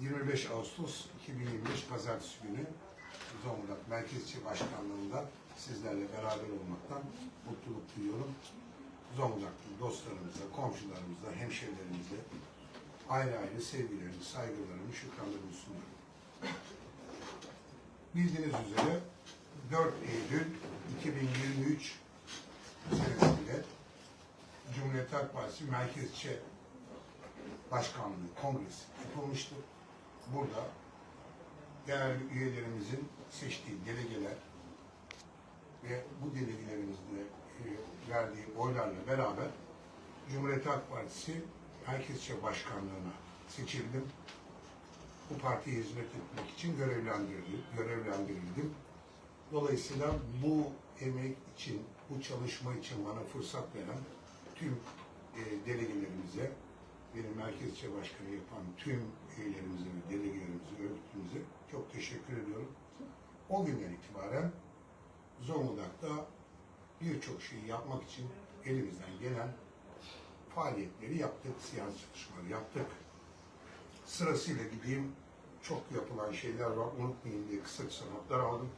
25 Ağustos 2025 Pazartesi günü Zonguldak Merkez İlçe Başkanlığı'nda sizlerle beraber olmaktan mutluluk duyuyorum. Zonguldaklı dostlarımıza, komşularımıza, hemşehrilerimize ayrı ayrı sevgilerimi, saygılarımı, şükranlarımı sunuyorum. Bildiğiniz üzere 4 Eylül 2023 senesinde Cumhuriyet Halk Partisi Merkez İlçe Başkanlığı Kongresi yapılmıştı. Burada değerli üyelerimizin seçtiği delegeler ve bu delegelerimizle e, verdiği oylarla beraber Cumhuriyet Halk Partisi Merkez İlçe Başkanlığı'na seçildim. Bu partiye hizmet etmek için görevlendirildim. görevlendirildim. Dolayısıyla bu emek için, bu çalışma için bana fırsat veren tüm e, delegelerimize, benim Merkez İlçe Başkanı yapan tüm üyelerimize ve delegelerimize, örgütümüze çok teşekkür ediyorum. O günden itibaren Zonguldak'ta birçok şeyi yapmak için elimizden gelen faaliyetleri yaptık, siyasi çalışmaları yaptık. Sırasıyla gideyim, çok yapılan şeyler var, unutmayayım diye kısa kısa notlar aldım.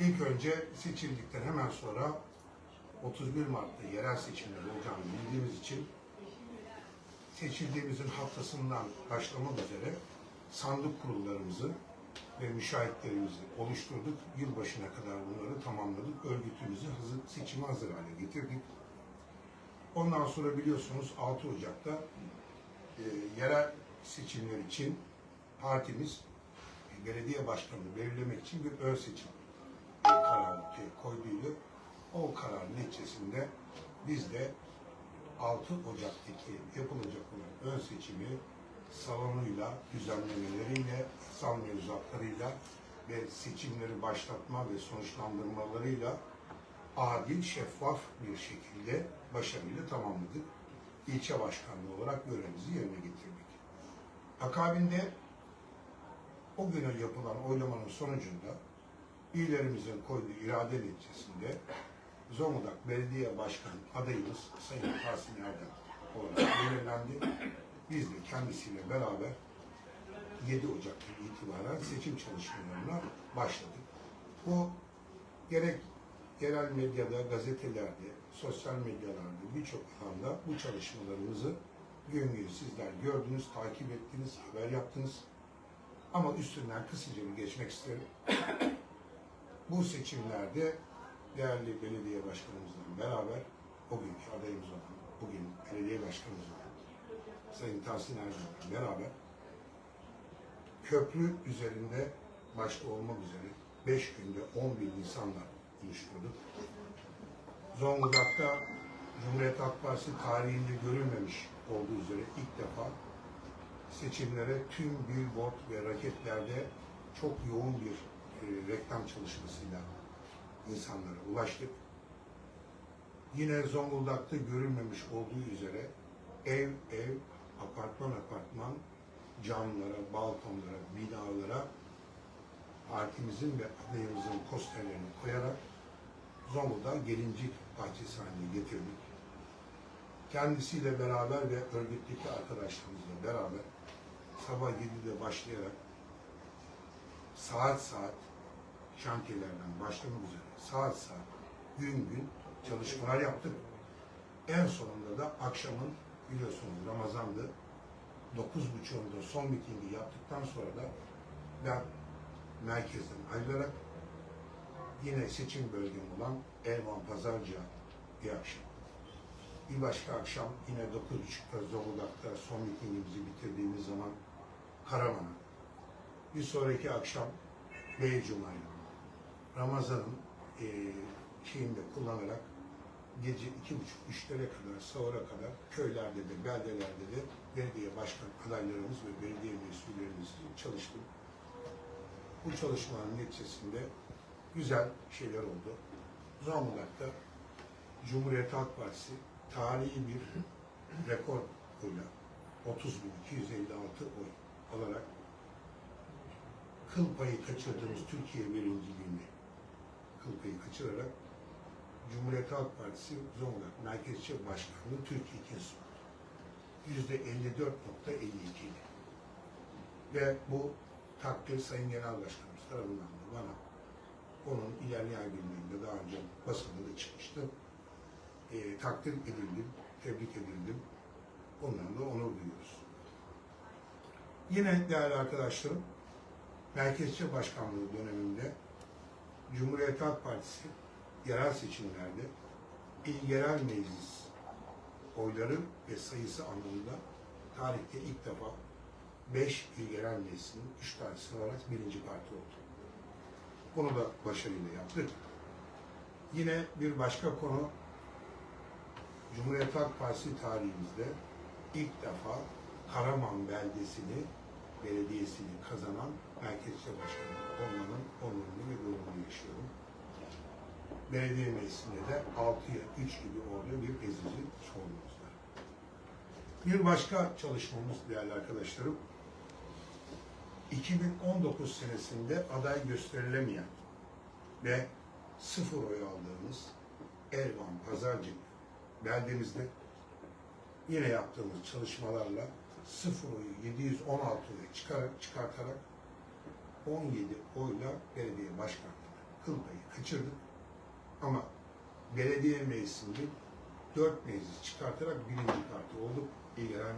İlk önce seçildikten hemen sonra 31 Mart'ta yerel seçimler olacağını bildiğimiz için seçildiğimizin haftasından başlamak üzere sandık kurullarımızı ve müşahitlerimizi oluşturduk. Yılbaşına kadar bunları tamamladık. Örgütümüzü hazır, seçime hazır hale getirdik. Ondan sonra biliyorsunuz 6 Ocak'ta e, yerel seçimler için partimiz e, belediye başkanını belirlemek için bir ön seçim kararı koyduydu. O karar neticesinde biz de 6 Ocak'taki yapılacak olan ön seçimi salonuyla, düzenlemeleriyle, insan mevzuatlarıyla ve seçimleri başlatma ve sonuçlandırmalarıyla adil, şeffaf bir şekilde başarıyla tamamladık. İlçe başkanlığı olarak görevimizi yerine getirdik. Akabinde o güne yapılan oylamanın sonucunda üyelerimizin koyduğu irade neticesinde Zonguldak Belediye Başkanı adayımız Sayın Tahsin Erdem olarak belirlendi. Biz de kendisiyle beraber 7 Ocak'tan itibaren seçim çalışmalarına başladık. Bu gerek yerel medyada, gazetelerde, sosyal medyalarda birçok alanda bu çalışmalarımızı gün gün sizler gördünüz, takip ettiniz, haber yaptınız. Ama üstünden kısaca bir geçmek isterim. Bu seçimlerde değerli belediye başkanımızla beraber o günkü adayımız olan, bugün belediye başkanımız olan Sayın Tahsin Erdoğan'la beraber köprü üzerinde başta olmak üzere 5 günde 10 bin insanla buluşturduk. Zonguldak'ta Cumhuriyet Halk Partisi tarihinde görülmemiş olduğu üzere ilk defa seçimlere tüm billboard ve raketlerde çok yoğun bir e, reklam çalışmasıyla insanlara ulaştık. Yine Zonguldak'ta görülmemiş olduğu üzere ev ev, apartman apartman camlara, balkonlara, binalara partimizin ve adayımızın posterlerini koyarak Zonguldak gelincik bahçesi haline getirdik. Kendisiyle beraber ve örgütteki arkadaşlarımızla beraber sabah 7'de başlayarak saat saat şantiyelerden başlamak üzere saat saat gün gün çalışmalar yaptık. En sonunda da akşamın biliyorsunuz Ramazan'dı. 9.30'unda son mitingi yaptıktan sonra da ben merkezden ayrılarak yine seçim bölgem olan Elvan Pazarcığa bir akşam. Bir başka akşam yine 9.30'da Zonguldak'ta son mitingimizi bitirdiğimiz zaman Karaman'a. Bir sonraki akşam Beycuma'ya. Ramazan'ın e, şeyini de kullanarak gece iki buçuk, üçlere kadar, sahura kadar köylerde de, beldelerde de belediye başkan adaylarımız ve belediye mesullerimiz çalıştım. Bu çalışmanın neticesinde güzel şeyler oldu. Zonguldak'ta Cumhuriyet Halk Partisi tarihi bir rekor oyla 30.256 oy alarak kıl payı kaçırdığımız Türkiye birinciliğini kıl payı kaçırarak Cumhuriyet Halk Partisi Zonguldak Merkez İlçe Başkanlığı Türkiye ikincisi oldu. Yüzde 54.52 ile. Ve bu takdir Sayın Genel Başkanımız tarafından da bana onun ilerleyen günlerinde daha önce basında da çıkmıştı. E, takdir edildim, tebrik edildim. Ondan da onur duyuyoruz. Yine değerli arkadaşlarım, Merkezçi Başkanlığı döneminde Cumhuriyet Halk Partisi yerel seçimlerde il yerel meclis oyları ve sayısı anlamında tarihte ilk defa 5 il yerel meclisinin 3 tanesini alarak birinci parti oldu. Bunu da başarıyla yaptık. Yine bir başka konu Cumhuriyet Halk Partisi tarihimizde ilk defa Karaman beldesini, belediyesini kazanan merkezci başkanı olmanın onurunu ve gururunu yaşıyorum. Belediye meclisinde de 6'ya 3 gibi orada bir ezici çoğunluğumuz var. Bir başka çalışmamız değerli arkadaşlarım, 2019 senesinde aday gösterilemeyen ve sıfır oy aldığımız Elvan Pazarcık beldemizde yine yaptığımız çalışmalarla sıfır oyu 716'ya çıkar, çıkartarak 17 oyla belediye başkanlığına kıl kaçırdık. Ama belediye meclisinde 4 meclis çıkartarak birinci parti olduk. İl Genel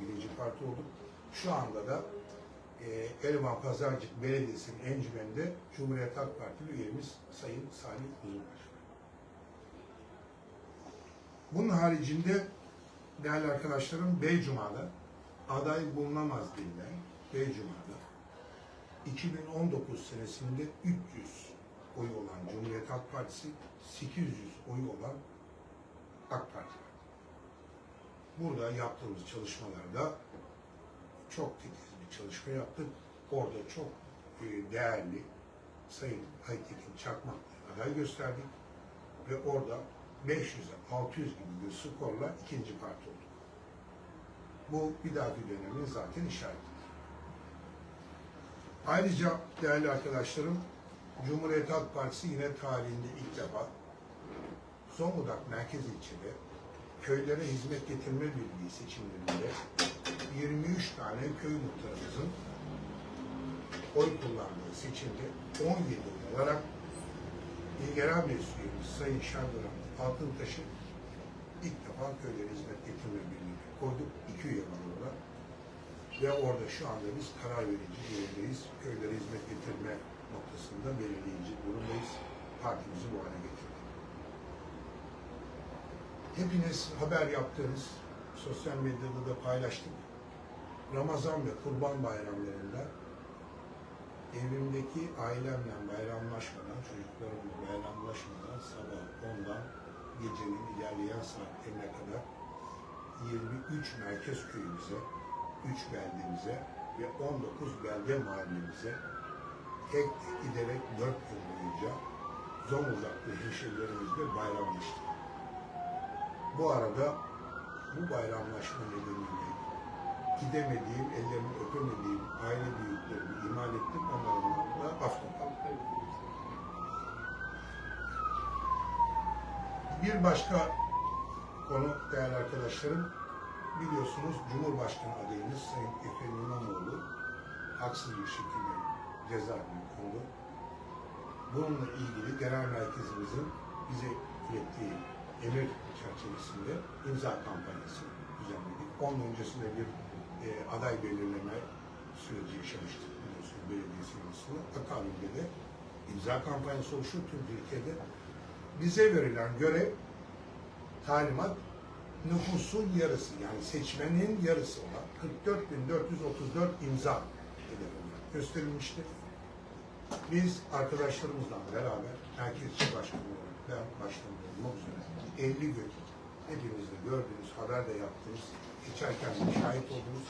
birinci parti olduk. Şu anda da e, Elvan Pazarcık Belediyesi'nin encümeninde Cumhuriyet Halk Partili üyemiz Sayın Salih Uzunbaş. Bunun haricinde değerli arkadaşlarım Beycuma'da aday bulunamaz denilen Beycuma'da 2019 senesinde 300 oyu olan Cumhuriyet Halk Partisi, 800 oyu olan AK Parti. Burada yaptığımız çalışmalarda çok titiz bir çalışma yaptık. Orada çok e, değerli Sayın Aytekin Çakmak aday gösterdik ve orada 500'e 600 gibi bir skorla ikinci parti olduk. Bu bir dahaki dönemin zaten işaretidir. Ayrıca değerli arkadaşlarım, Cumhuriyet Halk Partisi yine tarihinde ilk defa Zonguldak merkez ilçede köylere hizmet getirme birliği seçimlerinde 23 tane köy muhtarımızın oy kullandığı seçimde 17 oy alarak İl Genel Meclis Sayın Şardıran Altıntaş'ı ilk defa köylere hizmet getirme birliği koyduk. İki üye var orada. Ve orada şu anda biz karar verici yerindeyiz. Köylere hizmet getirme noktasında belirleyici durumdayız. Partimizi bu hale getirdik. Hepiniz haber yaptığınız, sosyal medyada da paylaştık. Ramazan ve Kurban bayramlarında evimdeki ailemle bayramlaşmadan, çocuklarımla bayramlaşmadan sabah 10'dan gecenin ilerleyen saatlerine kadar 23 merkez köyümüze, 3 beldemize ve 19 belde mahallemize tek giderek 4 gün boyunca Zonguldaklı hemşehrilerimizle bayramlaştık. Bu arada bu bayramlaşma nedeniyle gidemediğim, ellerini öpemediğim aile büyüklerimi imal ettim. Onlardan da af. Bir başka konu değerli arkadaşlarım, biliyorsunuz Cumhurbaşkanı adayımız Sayın Ekrem İmamoğlu haksız bir şekilde cezaevine kondu. Bununla ilgili genel merkezimizin bize ilettiği emir çerçevesinde imza kampanyası düzenledik. Onun öncesinde bir e, aday belirleme süreci yaşamıştık biliyorsunuz belediye sınavısında. Akabinde de imza kampanyası oluştu tüm Türkiye'de. Bize verilen görev talimat nüfusun yarısı yani seçmenin yarısı olan 44.434 imza gösterilmiştir. Biz arkadaşlarımızla beraber merkezci başkanı olarak ben başkanı olmak üzere 50 gün hepiniz de gördüğünüz, haber de yaptınız, geçerken şahit oldunuz.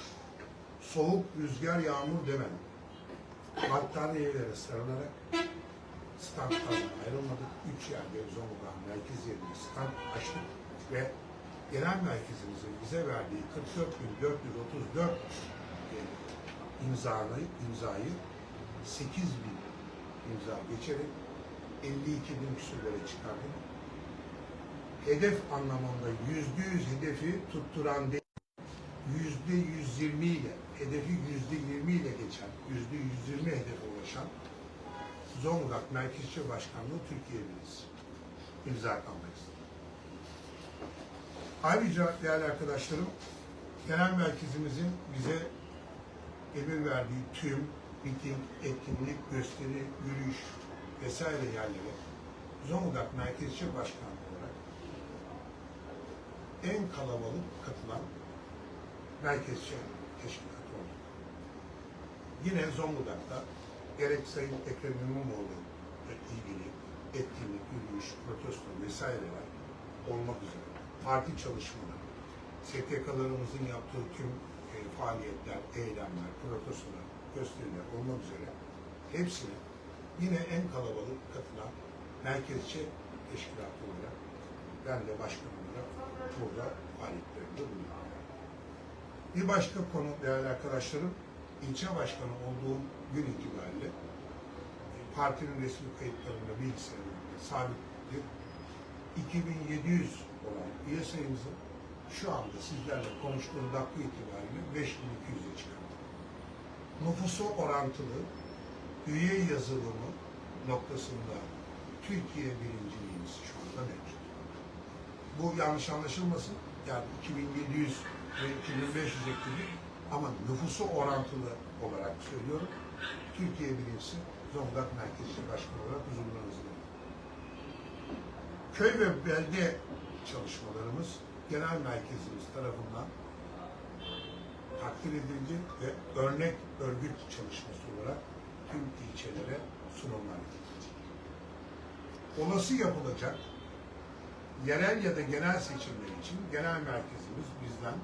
Soğuk, rüzgar, yağmur demem. Battaniyelere sarılarak standlardan ayrılmadık. Üç yerde Zonguldak merkez yerinde stand açtık ve genel merkezimizin bize verdiği 44.434 e, imzayı, imzayı 8 bin imza geçerek 52 bin küsürlere çıkardık. Hedef anlamında yüzde yüz hedefi tutturan değil, yüzde 120 ile, hedefi yüzde 20 ile geçen, yüzde 120 hedefe ulaşan Zonguldak Merkezçi Başkanlığı Türkiye Birisi. İmza istedim. Ayrıca değerli arkadaşlarım, genel merkezimizin bize emir verdiği tüm miting, etkinlik, gösteri, yürüyüş vesaire yerlere Zonguldak Merkezçi Başkanlığı olarak en kalabalık katılan merkezçi teşkilat oldu. Yine Zonguldak'ta gerek Sayın Ekrem İmamoğlu ilgili etkinlik, yürüyüş, protesto vesaireler olmak üzere parti çalışmaları, STK'larımızın yaptığı tüm e, faaliyetler, eylemler, protestolar, gösteriler olmak üzere hepsine yine en kalabalık katılan merkezçi teşkilat olarak ben de başkan olarak burada faaliyetlerimde bulunuyorum. Bir başka konu değerli arkadaşlarım, ilçe başkanı olduğum gün itibariyle e, partinin resmi kayıtlarında bilgisayarında sabittir. 2700 olan üye sayımızı şu anda sizlerle konuştuğum dakika itibariyle 5200'e çıkardık. Nüfusu orantılı üye yazılımı noktasında Türkiye birinciliğimiz şu anda mevcut. Bu yanlış anlaşılmasın. Yani 2700 ve 2500 ekledik ama nüfusu orantılı olarak söylüyorum. Türkiye birincisi Zonguldak Merkezi Başkanı olarak huzurlarınızda. Köy ve belde çalışmalarımız genel merkezimiz tarafından takdir edildi ve örnek örgüt çalışması olarak tüm ilçelere sunumlar yapıldı. Olası yapılacak yerel ya da genel seçimler için genel merkezimiz bizden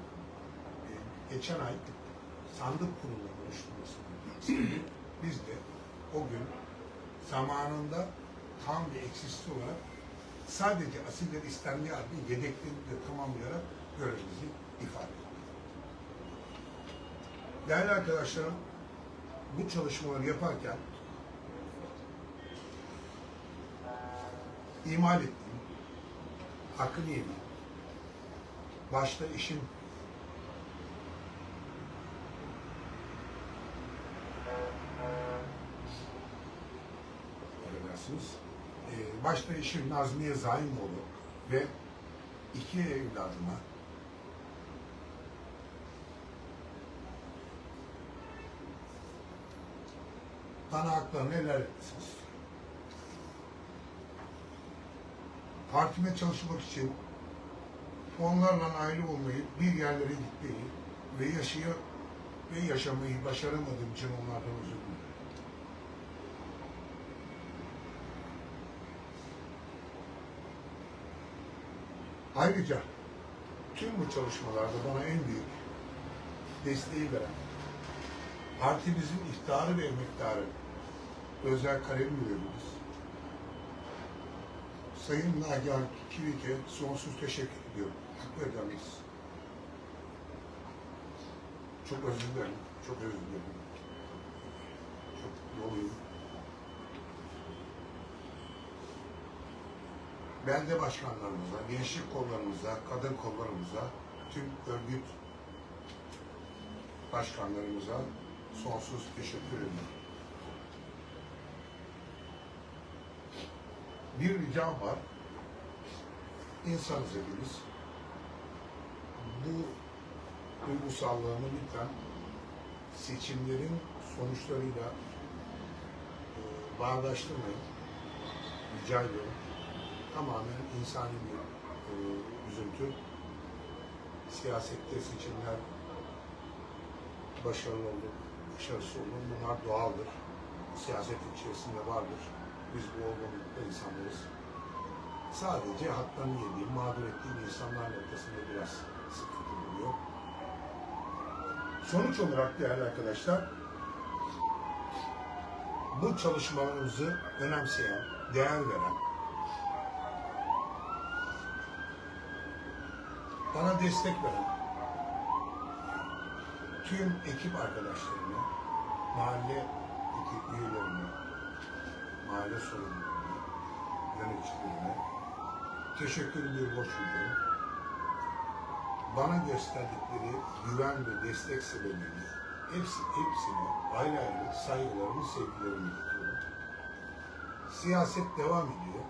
e, geçen ay sandık kurulu oluşturmasını. Biz de o gün zamanında tam ve eksiksiz olarak sadece asiller istendiği halde yedeklerini de tamamlayarak görevimizi ifade ettik. Değerli arkadaşlarım, bu çalışmaları yaparken imal ettiğim, hakkını yediğim, başta işin affedersiniz, başta işin Nazmiye Zaimoğlu ve iki evladıma bana haklarını helal istiyorum. Partime çalışmak için onlarla aile olmayı, bir yerlere gitmeyi ve yaşıyor ve yaşamayı başaramadığım için onlardan özür dilerim. Ayrıca tüm bu çalışmalarda bana en büyük desteği veren partimizin iftiharı ve emektarı özel kalem müdürümüz Sayın Nagihan Kivike sonsuz teşekkür ediyorum. Hak ederiz. Çok özür dilerim. Çok özür dilerim. Çok doluyum. Belde başkanlarımıza, gençlik kollarımıza, kadın kollarımıza, tüm örgüt başkanlarımıza sonsuz teşekkür ederim. Bir ricam var. İnsanız hepimiz. Bu duygusallığını lütfen seçimlerin sonuçlarıyla e, bağdaştırmayın. Rica ediyorum tamamen insani bir e, üzüntü. Siyasette seçimler başarılı olur, başarısız olur. Bunlar doğaldır. Siyaset içerisinde vardır. Biz bu olgunlukta insanlarız. Sadece haklarını yediğim, mağdur ettiğim insanlar noktasında biraz sıkıntı buluyor. Sonuç olarak değerli arkadaşlar, bu çalışmalarımızı önemseyen, değer veren, bana destek veren tüm ekip arkadaşlarıma, mahalle ekip üyelerime, mahalle sorumlularına, yöneticilerine teşekkür ediyorum, hoş buldum. bana gösterdikleri güven ve destek sebebiyle hepsi, hepsine ayrı ayrı saygılarımı, sevgilerimi iletiyorum. Siyaset devam ediyor.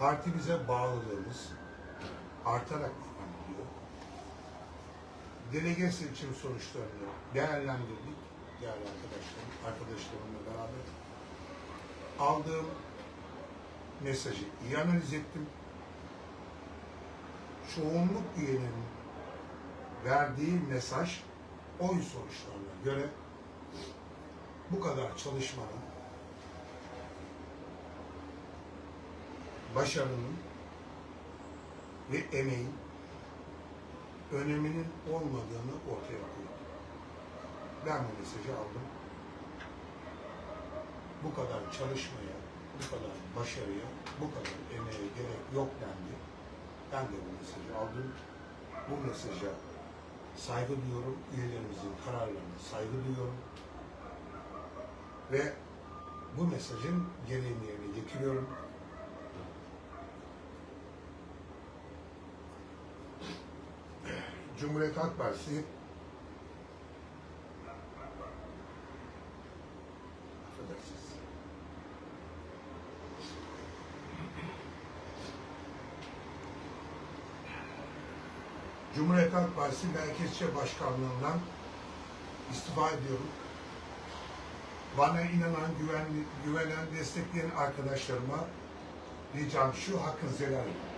Partimize bağlılığımız artarak ediyor. Delege seçim sonuçlarını değerlendirdik değerli arkadaşlarım, arkadaşlarımla beraber. Aldığım mesajı iyi analiz ettim. Çoğunluk üyelerinin verdiği mesaj oy sonuçlarına göre bu kadar çalışmanın başarının ve emeğin öneminin olmadığını ortaya koydu. Ben bu mesajı aldım. Bu kadar çalışmaya, bu kadar başarıya, bu kadar emeğe gerek yok dendi. Ben de bu mesajı aldım. Bu mesaja saygı duyuyorum. Üyelerimizin kararlarına saygı duyuyorum. Ve bu mesajın gereğini yerine getiriyorum. Cumhuriyet Halk Partisi affedersiniz. Cumhuriyet Halk Partisi Merkezçe Başkanlığından istifa ediyorum. Bana inanan, güven, güvenen, destekleyen arkadaşlarıma ricam şu hakkınızı helal edin.